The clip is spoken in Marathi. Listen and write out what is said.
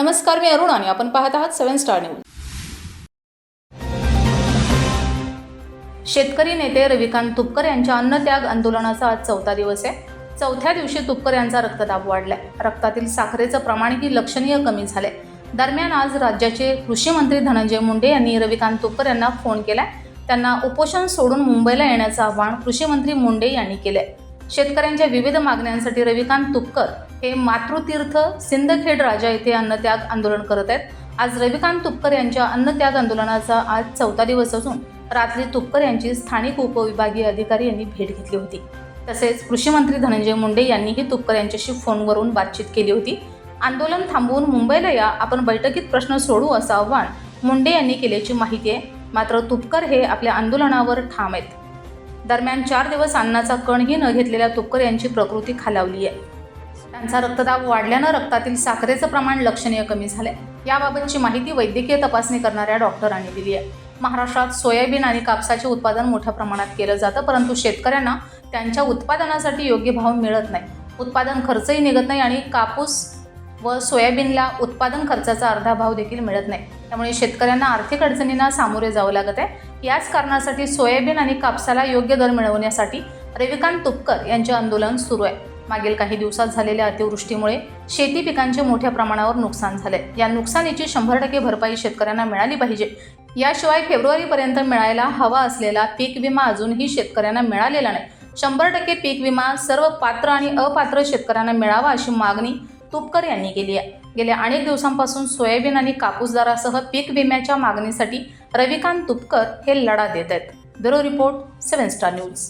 नमस्कार मी अरुण आणि आपण पाहत आहात सेव्हन स्टार न्यूज. शेतकरी नेते रविकांत तुपकर यांच्या अन्नत्याग आंदोलनाचा आज चौथा दिवस आहे. चौथ्या दिवशी तुपकर यांचा रक्तदाब वाढलाय. रक्तातील साखरेचं प्रमाणही लक्षणीय कमी झालंय. दरम्यान आज राज्याचे कृषी मंत्री धनंजय मुंडे यांनी रविकांत तुपकर यांना फोन केलाय. त्यांना उपोषण सोडून मुंबईला येण्याचं आवाहन कृषी मंत्री मुंडे यांनी केलंय. शेतकऱ्यांच्या विविध मागण्यांसाठी रविकांत तुपकर हे मातृतीर्थ सिंदखेड राजा येथे अन्नत्याग आंदोलन करत आहेत. आज रविकांत तुपकर यांच्या अन्नत्याग आंदोलनाचा आज चौथा दिवस असून रात्री तुपकर यांची स्थानिक उपविभागीय अधिकारी यांनी भेट घेतली होती. तसेच कृषी मंत्री धनंजय मुंडे यांनीही तुपकर यांच्याशी फोनवरून बातचीत केली होती. आंदोलन थांबवून मुंबईला या आपण बैठकीत प्रश्न सोडू असं आव्हान मुंडे यांनी केल्याची माहिती आहे. मात्र तुपकर हे आपल्या आंदोलनावर ठाम आहेत. दरम्यान चार दिवस अन्नाचा कणही न घेतलेल्या तुपकर यांची प्रकृती खालावली आहे. त्यांचा रक्तदाब वाढल्यानं रक्तातील साखरेचं प्रमाण लक्षणीय कमी झालंय. याबाबतची माहिती वैद्यकीय तपासणी करणाऱ्या डॉक्टरांनी दिली आहे. महाराष्ट्रात सोयाबीन आणि कापसाचे उत्पादन मोठ्या प्रमाणात केलं जातं परंतु शेतकऱ्यांना त्यांच्या उत्पादनासाठी योग्य भाव मिळत नाही. उत्पादन खर्चही निघत नाही आणि कापूस व सोयाबीनला उत्पादन खर्चाचा अर्धा भाव देखील मिळत नाही. त्यामुळे शेतकऱ्यांना आर्थिक अडचणींना सामोरे जावं लागत आहे. याच कारणासाठी सोयाबीन आणि कापसाला योग्य दर मिळवण्यासाठी रविकांत तुपकर यांचे आंदोलन सुरू आहे. मागील काही दिवसात झालेल्या अतिवृष्टीमुळे शेती पिकांचे मोठ्या प्रमाणावर नुकसान झाले. या नुकसानीची शंभर टक्के भरपाई शेतकऱ्यांना मिळाली पाहिजे. याशिवाय फेब्रुवारीपर्यंत मिळायला हवा असलेला पीक विमा अजूनही शेतकऱ्यांना मिळालेला नाही. शंभर टक्के पीक विमा सर्व पात्र आणि अपात्र शेतकऱ्यांना मिळावा अशी मागणी तुपकर यांनी केली आहे. गेल्या अनेक दिवसांपासून सोयाबीन आणि कापूस दरासह पीक विम्याच्या मागणीसाठी रविकांत तुपकर हे लढा देत आहेत. Bureau report seven star news.